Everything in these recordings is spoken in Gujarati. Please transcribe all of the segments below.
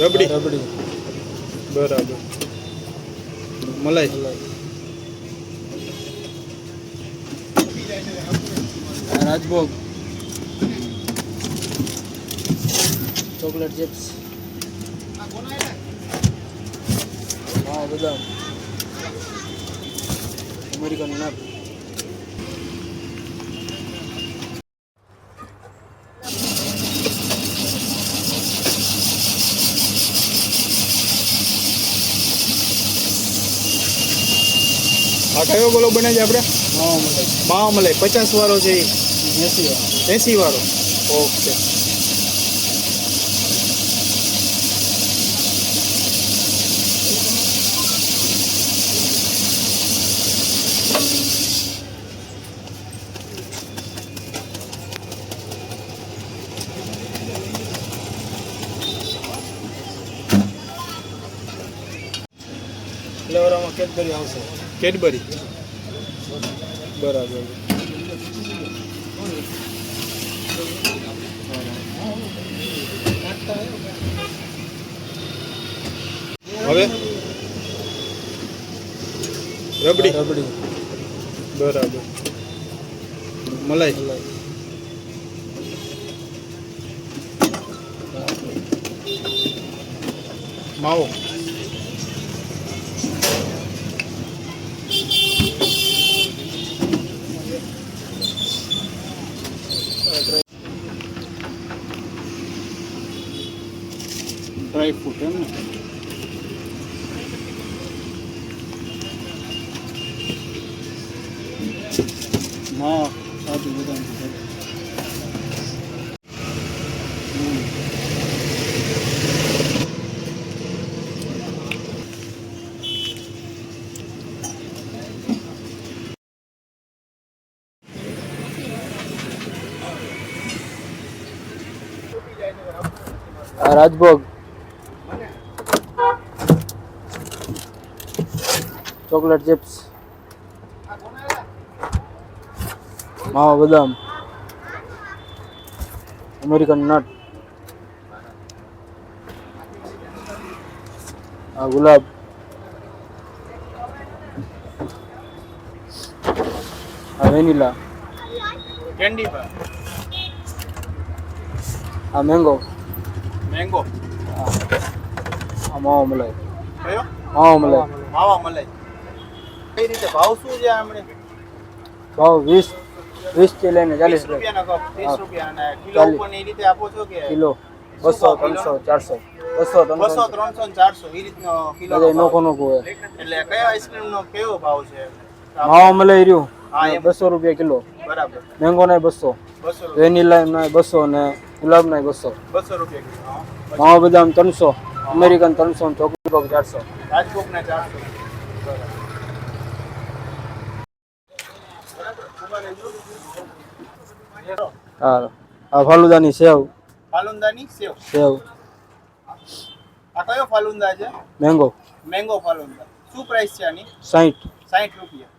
રબડી. રબડી. બરાબર. મલાઈ. રાજભોગ. Chocolate chips. હા બદામ. અમેરિકન નટ આ કયો બોલો બને છે આપણે? માવા મલાઈ પચાસ વાળો છે એસી એસી વાળો ઓકે. ફ્લેવરમાં કરી આવશે. કેડબરી. બરાબર. હવે? રબડી. રબડી. બરાબર. મલાઈ. માવો. ડ્રાય ફ્રૂટ એમ ને. હા સાચું બદામ રાજભોગ. Chocolate chips. માવા બદામ. American nut. આ ગુલાબ. આ વેનીલા. કેન્ડી બાર આ મેંગો. મેંગો. આ માવા મલાઈ. કયો? માવા મલાઈ. માવા મલાઈ. કઈ રીતે ભાવ શું છે આમણે? ભાવ વીસ વીસથી લઈને ચાલીસ રૂપિયાના કપ ત્રીસ હા. રૂપિયા અને કિલો. ઉપર એ રીતે આપો છો કે કિલો? બસો ત્રણસો ચારસો. બસો બસો ત્રણસો ત્રણસો ચારસો એ રીતનો કિલો બધા નોખો નોખો એટલે કયો આઈસ્ક્રીમ નો કેવો ભાવ છે? માવા મલાઈ રહ્યું. બસો રૂપિયા કિલો. બરાબર. મેંગો ના બસો. વેનીલા ના બસો ને ગુલાબ ના બસો. બસો રૂપિયા. માવા બદામ ત્રણસો અમેરિકન ત્રણસો ચોકલેટ ચારસો. રાજકોટ ના ચારસો હા આ ફાલુદાની સેવ. ફાલુંદાની સેવ. સેવ. આ કયો ફાલુંદા છે? મેંગો. મેંગો ફાલુંદા. શું પ્રાઇસ છે આની? સાઠ સાઠ રૂપિયા.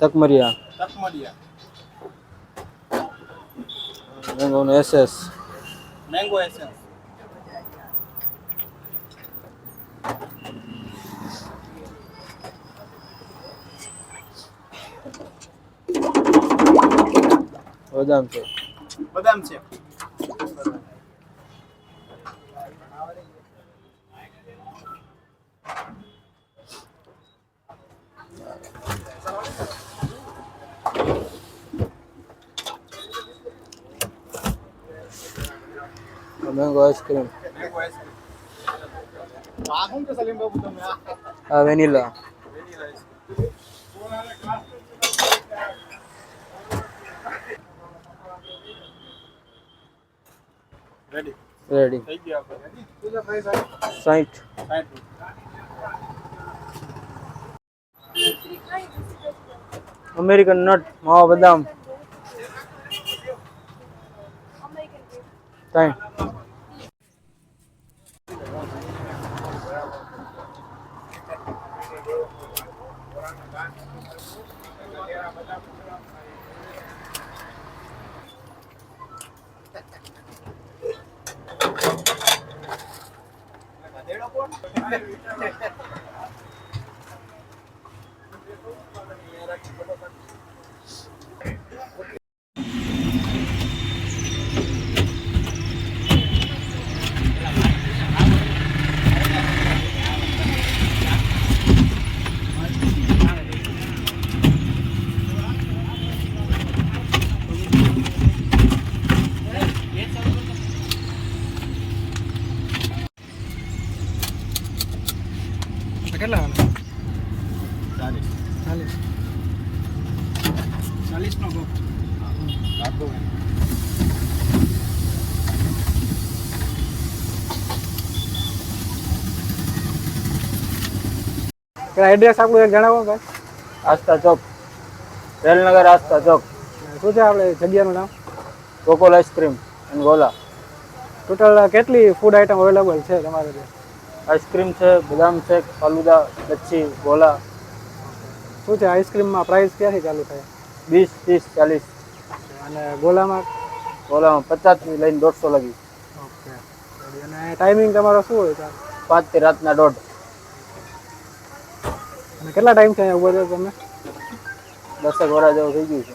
તકમરિયા. તકમરિયા. મેંગો નો એસએસ. મેંગો એસેન્સ બદામ છે. બદામ છે. Mango ice cream. Mango ice cream. આ શું છે સલીમ બાબુ તમે? આ આ વેનીલા. રેડી રેડી થઈ ગયું આપણે શું છે પ્રાઇસ આ સાઠ સાઠ રૂપિયા અમેરિકન નટ માવા બદામ સાઠ よろしくお願いします。કેટલા ચાલીસ. ચાલીસ. ચાલીસ નો ભોગ એડ્રેસ આપણું એક જણાવો ભાઈ. આસ્થા ચોક. રેલનગર આસ્થા ચોક. શું છે આપણે જગ્યાનું નામ? કોકોલ આઈસ્ક્રીમ અને ગોલા. ટોટલ કેટલી ફૂડ આઈટમ અવેલેબલ છે તમારે ત્યાં? આઈસ્ક્રીમ છે બદામ શેક ફાલુદા લચ્છી ગોલા. શું છે આઈસ્ક્રીમમાં પ્રાઇસ ક્યાંથી ચાલુ થાય? વીસ ત્રીસ ચાલીસ. અને ગોલામાં? ગોલામાં પચાસથી લઈને દોઢસો લગી. ઓકે. અને ટાઈમિંગ તમારો શું હોય ત્યાં? પાંચથી રાતના દોઢ. અને કેટલા ટાઈમ છે અહીંયા ઊભો છો તમે? દસેક વરા જેવું થઈ ગયું છે.